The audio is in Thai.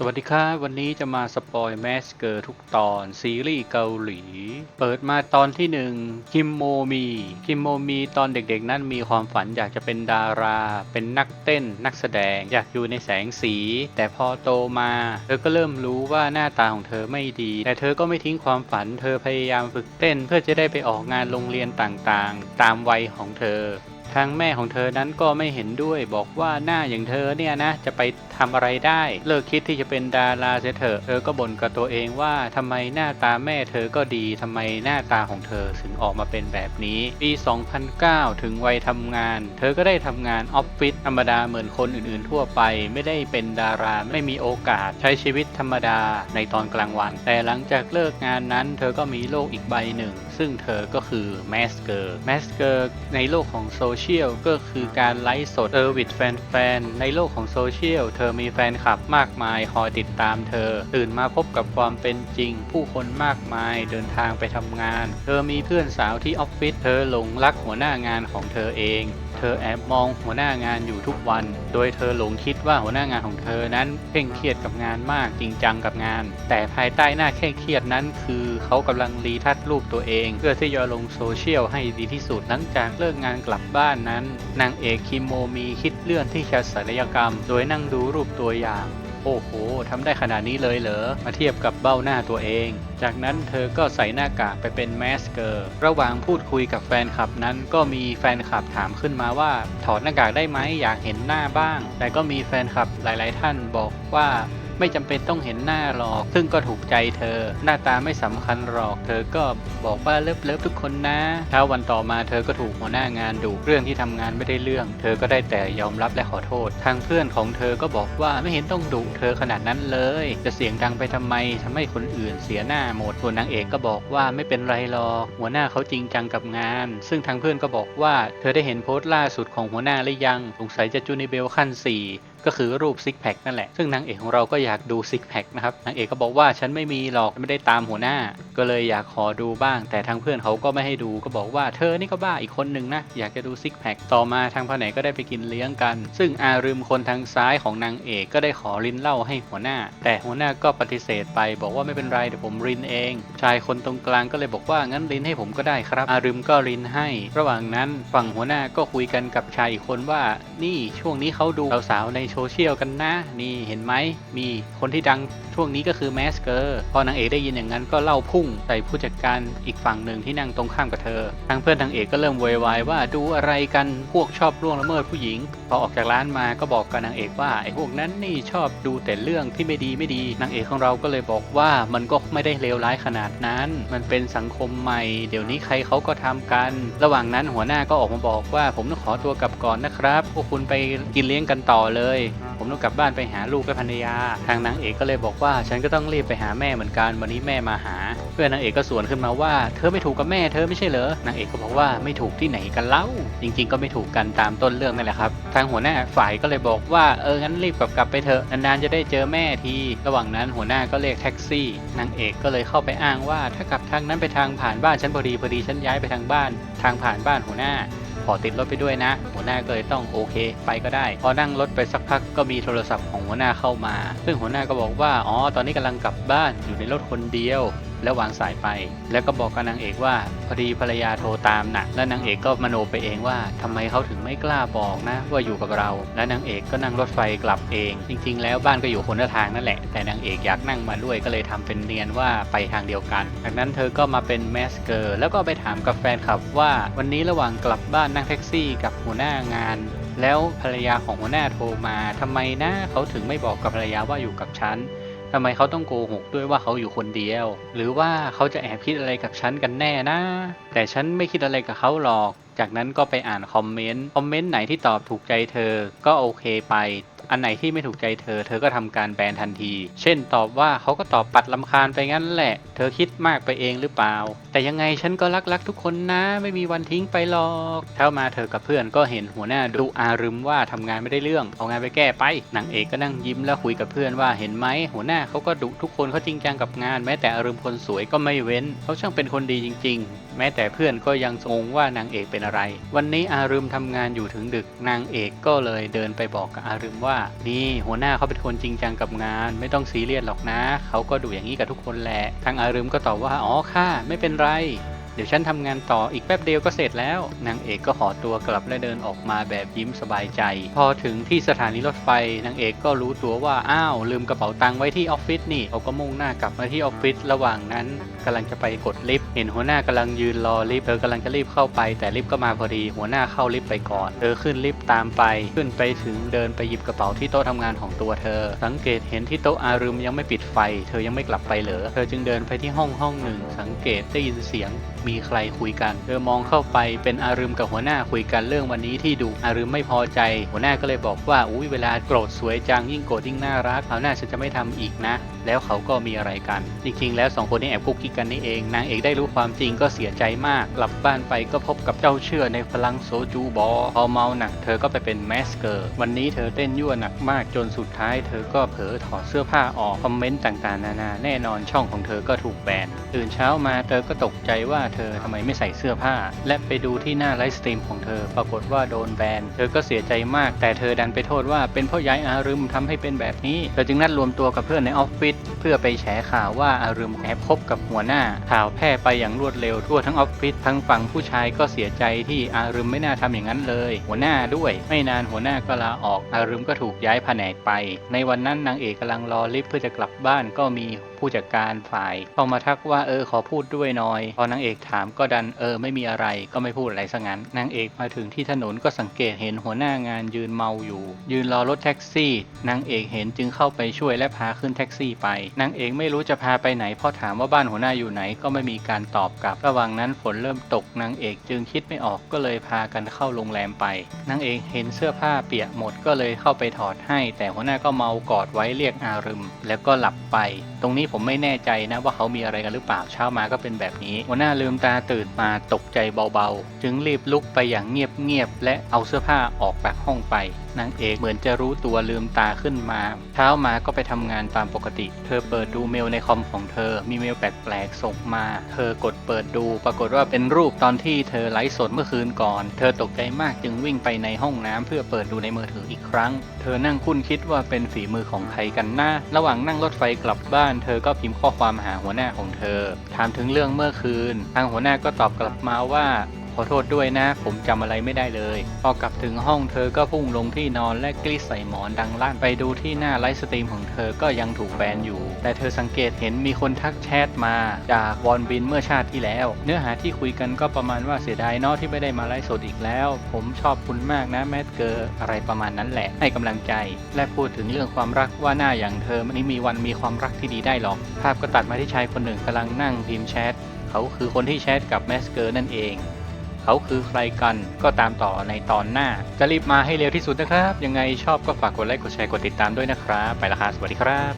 สวัสดีครับวันนี้จะมาสปอยแมสเกอร์ทุกตอน ซีรีส์เกาหลี เปิดมาตอนที่หนึ่งคิมโมมีคิมโมมีตอนเด็กๆ นั้นมีความฝันอยากจะเป็นดารา เป็นนักเต้น นักแสดง อยากอยู่ในแสงสี แต่พอโตมา เธอก็เริ่มรู้ว่าหน้าตาของเธอไม่ดี แต่เธอก็ไม่ทิ้งความฝัน เธอพยายามฝึกเต้น เพื่อจะได้ไปออกงานโรงเรียนต่างๆ ตามวัยของเธอ ทางแม่ของเธอนั้นก็ไม่เห็นด้วยบอกว่าหน้าอย่างเธอเนี่ยนะจะไปทำอะไรได้ เลิกคิดที่จะเป็นดาราเสียเถอะเธอก็บ่นกับตัวเองว่าทำไมหน้าตาแม่เธอก็ดีทำไมหน้าตาของเธอถึงออกมาเป็นแบบนี้ปี 2009 ถึงวัยทำงาน เธอก็ได้ทำงานออฟฟิศธรรมดาเหมือนคนอื่นๆ ทั่วไป ไม่ได้เป็นดาราไม่มีโอกาสใช้ชีวิตธรรมดาในตอนกลางวัน แต่หลังจากเลิกงานนั้น เธอก็มีโลกอีกใบหนึ่ง ซึ่งเธอก็คือแมสเกอร์แมสเกอร์ในโลกของโซเเชียลก็คือการไลฟ์สดเซอร์วิสแฟนๆ ในโลกของโซเชียล เธอมีแฟนคลับมากมายคอยติดตามเธอ ตื่นมาพบกับความเป็นจริง ผู้คนมากมายเดินทางไปทำงาน เธอมีเพื่อนสาวที่ออฟฟิศเธอหลงรักหัวหน้างานของเธอเองเธอแอบมองหัวหน้างานอยู่ทุกวัน โดยเธอหลงคิดว่าหัวหน้างานของเธอนั้นเคร่งเครียดกับงานมากจริงจังกับงาน แต่ภายใต้หน้าเคร่งเครียดนั้น คือเขากำลังรีทัดรูปตัวเอง เพื่อที่จะลงโซเชียลให้ดีที่สุดหลังจากเลิกงานกลับบ้านนั้นนางเอกคิมโมมีคิดเลื่อนที่จะศัลยกรรม โดยนั่งดูรูปตัวอย่าง โอ้โหทำได้ขนาดนี้เลยเหรอ มาเทียบกับเบ้าหน้าตัวเอง จากนั้นเธอก็ใส่หน้ากากไปเป็นแมสเกอร์ ระหว่างพูดคุยกับแฟนคลับนั้น ก็มีแฟนคลับถามขึ้นมาว่า ถอดหน้ากากได้ไหมอยากเห็นหน้าบ้าง แต่ก็มีแฟนคลับหลาย ๆ ท่านบอกว่า ไม่จำเป็นต้องเห็นหน้าหรอก ซึ่งก็ถูกใจเธอ หน้าตาไม่สำคัญหรอก เธอก็บอกว่าเลิฟเลิฟทุกคนนะเช้าวันต่อมาเธอก็ถูกหัวหน้างานดุเรื่องที่ทำงานไม่ได้เรื่อง เธอก็ได้แต่ยอมรับและขอโทษ ทางเพื่อนของเธอก็บอกว่าไม่เห็นต้องดุเธอขนาดนั้นเลย จะเสียงดังไปทำไมทำให้คนอื่นเสียหน้าหมดส่วนนางเอกก็บอกว่าไม่เป็นไรหรอกหัวหน้าเขาจริงจังกับงาน ซึ่งทางเพื่อนก็บอกว่า เธอได้เห็นโพสต์ล่าสุดของหัวหน้าหรือยังสงสัยจะจูนิเบลขั้นสี่ ก็คือรูปซิกแพคนั่นแหละ ซึ่งนางเอกของเราก็อยากดูซิกแพคนะครับ นางเอกก็บอกว่าฉันไม่มีหรอกไม่ได้ตามหัวหน้า ก็เลยอยากขอดูบ้าง แต่ทางเพื่อนเขาก็ไม่ให้ดูก็บอกว่าเธอนี่ก็บ้าอีกคนหนึ่งนะ อยากจะดูซิกแพคต่อมาทางแผนกก็ได้ไปกินเลี้ยงกัน ซึ่งอารึมคนทางซ้ายของนางเอกก็ได้ขอรินเหล้าให้หัวหน้า แต่หัวหน้าก็ปฏิเสธไป บอกว่าไม่เป็นไรเดี๋ยวผมรินเอง ชายคนตรงกลางก็เลยบอกว่างั้นรินให้ผมก็ได้ครับ อารึมก็รินให้ ระหว่างนั้นฝั่งหัวหน้าก็คุยกันกับชายอีกคนว่า นี่ช่วงนี้เขาดูสาวๆในโซเชียลกันนะ นี่เห็นไหมมีคนที่ดังช่วงนี้ก็คือแมสเกอร์พอนางเอกได้ยินอย่างนั้นก็เล่าพุ่งใส่ผู้จัดการอีกฝั่งหนึ่งที่นั่งตรงข้ามกับเธอทางเพื่อนทางเอกก็เริ่มโวยวายว่าดูอะไรกันพวกชอบล่วงละเมิดผู้หญิง พอออกจากร้านมาก็บอกกับนางเอกว่าไอ้พวกนั้นนี่ชอบดูแต่เรื่องที่ไม่ดีไม่ดีนางเอกของเราก็เลยบอกว่ามันก็ไม่ได้เลวร้ายขนาดนั้น มันเป็นสังคมใหม่ เดี๋ยวนี้ใครเขาก็ทำกัน ระหว่างนั้นหัวหน้าก็ออกมาบอกว่าผมต้องขอตัวกลับก่อนนะครับพวกคุณไปกินเลี้ยงกันต่อเลยผมต้องกลับบ้านไปหาลูกและภรรยา ทางนางเอกก็เลยบอกว่า ฉันก็ต้องรีบไปหาแม่เหมือนกันวันนี้แม่มาหา เพื่อนนางเอกก็สวนขึ้นมาว่า เธอไม่ถูกกับแม่เธอไม่ใช่เหรอนางเอกก็บอกว่าไม่ถูกที่ไหนกันเล่า จริง ๆ ก็ไม่ถูกกันตามต้นเรื่องนั่นแหละครับ ทางหัวหน้าฝ่ายก็เลยบอกว่าเอองั้นรีบกลับกลับไปเถอะนานๆจะได้เจอแม่ที ระหว่างนั้นหัวหน้าก็เรียกแท็กซี่นางเอกก็เลยเข้าไปอ้างว่าถ้ากลับทางนั้นไปทางผ่านบ้านฉันพอดีพอดีฉันย้ายไปทางบ้าน ทางผ่านบ้านหัวหน้า ขอติดรถไปด้วยนะ หัวหน้าก็เลยต้องโอเค ไปก็ได้ พอนั่งรถไปสักพักก็มีโทรศัพท์ของหัวหน้าเข้ามา ซึ่งหัวหน้าก็บอกว่า อ๋อ ตอนนี้กำลังกลับบ้านอยู่ในรถคนเดียว แล้ววางสายไป แล้วก็บอกกับนางเอกว่าพอดีภรรยาโทรตามนะแล้วนางเอกก็มโนไปเองว่าทำไมเขาถึงไม่กล้าบอกนะ ว่าอยู่กับเรา และนางเอกก็นั่งรถไฟกลับเอง จริง ๆ แล้วบ้านก็อยู่คนละทางนั่นแหละ แต่นางเอกอยากนั่งมาด้วยก็เลยทำเป็นเนียนว่าไปทางเดียวกัน จากนั้นเธอก็มาเป็นแมสเกอร์แล้วก็ไปถามกับแฟนคลับว่า วันนี้ระหว่างกลับบ้านนั่งแท็กซี่กับหัวหน้างานแล้วภรรยาของหัวหน้าโทรมาทำไมนะเขาถึงไม่บอกกับภรรยาว่าอยู่กับฉัน ทำไมเขาต้องโกหกด้วยว่าเขาอยู่คนเดียว หรือว่าเขาจะแอบคิดอะไรกับฉันกันแน่นะ แต่ฉันไม่คิดอะไรกับเขาหรอก จากนั้นก็ไปอ่านคอมเมนต์ คอมเมนต์ไหนที่ตอบถูกใจเธอ ก็โอเคไป อันไหนที่ไม่ถูกใจเธอ เธอก็ทำการแบนทันที เช่นตอบว่าเขาก็ตอบปัดลำคาญไปงั้นแหละ เธอคิดมากไปเองหรือเปล่า แต่ยังไงฉันก็รักรักๆทุกคนนะ ไม่มีวันทิ้งไปหรอกเช้ามาเธอกับเพื่อนก็เห็นหัวหน้าดุอารึมว่าทำงานไม่ได้เรื่อง เอางานไปแก้ไปนางเอกก็นั่งยิ้มแล้วคุยกับเพื่อนว่าเห็นไหมหัวหน้าเขาก็ดุทุกคนเขาจริงจังกับงาน แม้แต่อารึมคนสวยก็ไม่เว้นเขาช่างเป็นคนดีจริง ๆ แม้แต่เพื่อนก็ยังงงว่านางเอกเป็นอะไร วันนี้อารึมทำงานอยู่ถึงดึกนางเอกก็เลยเดินไปบอกกับอารึมว่า นี่หัวหน้าเขาเป็นคนจริงจังกับงาน ไม่ต้องซีเรียสหรอกนะ เขาก็ดูอย่างนี้กับทุกคนแหละทางอารึมก็ตอบว่าอ๋อค่ะไม่เป็นไร ดี๋ยวฉันทำงานต่ออีกแป๊บเดียวก็เสร็จแล้ว นางเอกก็ขอตัวกลับและเดินออกมาแบบยิ้มสบายใจ พอถึงที่สถานีรถไฟนางเอกก็รู้ตัวว่าอ้าวลืมกระเป๋าตังค์ไว้ที่ออฟฟิศนี่เขาก็มุ่งหน้ากลับมาที่ออฟฟิศระหว่างนั้นกำลังจะไปกดลิฟต์เห็นหัวหน้ากำลังยืนรอลิฟต์เธอกำลังจะรีบเข้าไป แต่ลิฟต์ก็มาพอดีหัวหน้าเข้าลิฟต์ไปก่อนเธอขึ้นลิฟต์ตามไป ขึ้นไปถึงเดินไปหยิบกระเป๋าที่โต๊ะทำงานของตัวเธอ สังเกตเห็นที่โต๊ะอารึมยังไม่ปิดไฟ เธอยังไม่กลับไปเหรอเธอจึงเดินไปที่ห้องห้องหนึ่ง สังเกตได้ยินเสียงมีใครคุยกัน เธอมองเข้าไปเป็นอารึมกับหัวหน้าคุยกันเรื่องวันนี้ที่ดุอารึมไม่พอใจ หัวหน้าก็เลยบอกว่าอุ้ยเวลาโกรธสวยจังยิ่งโกรธยิ่งน่ารักคราวหน้าฉันจะไม่ทำอีกนะ แล้วเขาก็มีอะไรกัน จริงๆ แล้วสองคนนี้แอบคุกกิ๊กกันนี่เองนางเอกได้รู้ความจริงก็เสียใจมาก กลับบ้านไปก็พบกับเจ้าเชื่อในพลังโซจูบอพอเมาหนักเธอก็ไปเป็นแมสเกอร์ วันนี้เธอเต้นยั่วหนักมากจนสุดท้าย เธอก็เผลอถอดเสื้อผ้าออกคอมเมนต์ต่างๆ นานาแน่นอนช่องของเธอก็ถูกแบนตื่นเช้ามาเธอก็ตกใจว่าเธอทำไมไม่ใส่เสื้อผ้า และไปดูที่หน้าไลฟ์สตรีมของเธอ ปรากฏว่าโดนแบน เธอก็เสียใจมาก แต่เธอดันไปโทษว่าเป็นเพราะย้ายอารึมทำให้เป็นแบบนี้ เธอจึงนัดรวมตัวกับเพื่อนในออฟฟิศเพื่อไปแฉข่าวว่าอารึมแอบคบกับหัวหน้า ข่าวแพร่ไปอย่างรวดเร็วทั่วทั้งออฟฟิศทั้งฝั่งผู้ชายก็เสียใจที่อารึมไม่น่าทำอย่างนั้นเลย หัวหน้าด้วย ไม่นานหัวหน้าก็ลาออกอารึมก็ถูกย้ายแผนกไป ในวันนั้นนางเอกกำลังรอลิฟต์เพื่อจะกลับบ้านก็มี ผู้จัดการฝ่ายเข้ามาทักว่าเออขอพูดด้วยหน่อย พอนางเอกถามก็ดันเออไม่มีอะไรก็ไม่พูดอะไรซะงั้นนางเอกมาถึงที่ถนนก็สังเกตเห็นหัวหน้างานยืนเมาอยู่ ยืนรอรถแท็กซี่นางเอกเห็นจึงเข้าไปช่วยและพาขึ้นแท็กซี่ไปนางเอกไม่รู้จะพาไปไหนพราะถามว่าบ้านหัวหน้าอยู่ไหนก็ไม่มีการตอบกลับ ระหว่างนั้นฝนเริ่มตกนางเอกจึงคิดไม่ออกก็เลยพากันเข้าโรงแรมไปนางเอกเห็นเสื้อผ้าเปียกหมดก็เลยเข้าไปถอดให้ แต่หัวหน้าก็เมากอดไว้เรียกอารึม แล้วก็หลับไป ตรงนี้ผมไม่แน่ใจนะว่าเขามีอะไรกันหรือเปล่าเช้ามาก็เป็นแบบนี้หัวหน้าลืมตาตื่นมาตกใจเบาๆ จึงรีบลุกไปอย่างเงียบๆและเอาเสื้อผ้าออกจากห้องไป นางเอกเหมือนจะรู้ตัวลืมตาขึ้นมา เช้ามาก็ไปทำงานตามปกติ เธอเปิดดูเมลในคอมของเธอ มีเมลแปลกๆส่งมา เธอกดเปิดดู ปรากฏว่าเป็นรูปตอนที่เธอไลฟ์สดเมื่อคืนก่อน เธอตกใจมากจึงวิ่งไปในห้องน้ำเพื่อเปิดดูในมือถืออีกครั้ง เธอนั่งคุ้นคิดว่าเป็นฝีมือของใครกันหนะระหว่างนั่งรถไฟกลับบ้าน เธอก็พิมพ์ข้อความหาหัวหน้าของเธอ ถามถึงเรื่องเมื่อคืน ทางหัวหน้าก็ตอบกลับมาว่า อโทษด้วยนะ ผมจำอะไรไม่ได้เลย พอกลับถึงห้องเธอก็พุ่งลงที่นอนและกลิ้ใส่หมอนดังลั่นไปดูที่หน้าไลฟ์สตรีมของเธอก็ยังถูกแบนอยู่ แต่เธอสังเกตเห็นมีคนทักแชทมา จากวอนบินเมื่อชาติที่แล้ว เนื้อหาที่คุยกันก็ประมาณว่าเสียดายเนาะที่ไม่ได้มาไลฟ์สดอีกแล้ว ผมชอบคุณมากนะแมทเกอร์อะไรประมาณนั้นแหละให้กำลังใจ และพูดถึงเรื่องความรักว่าหน้าอย่างเธอไม่มีวันมีความรักที่ดีได้หรอก ภาพก็ตัดมาที่ชายคนหนึ่งกำลังนั่งพิมพ์แชทเขาคือคนที่แชทกับแมสเกอร์นั่นเอง เขาคือใครกันก็ตามต่อในตอนหน้า จะรีบมาให้เร็วที่สุดนะครับ ยังไงชอบก็ฝากกดไลค์กดแชร์กดติดตามด้วยนะครับ ไปละครับสวัสดีครับ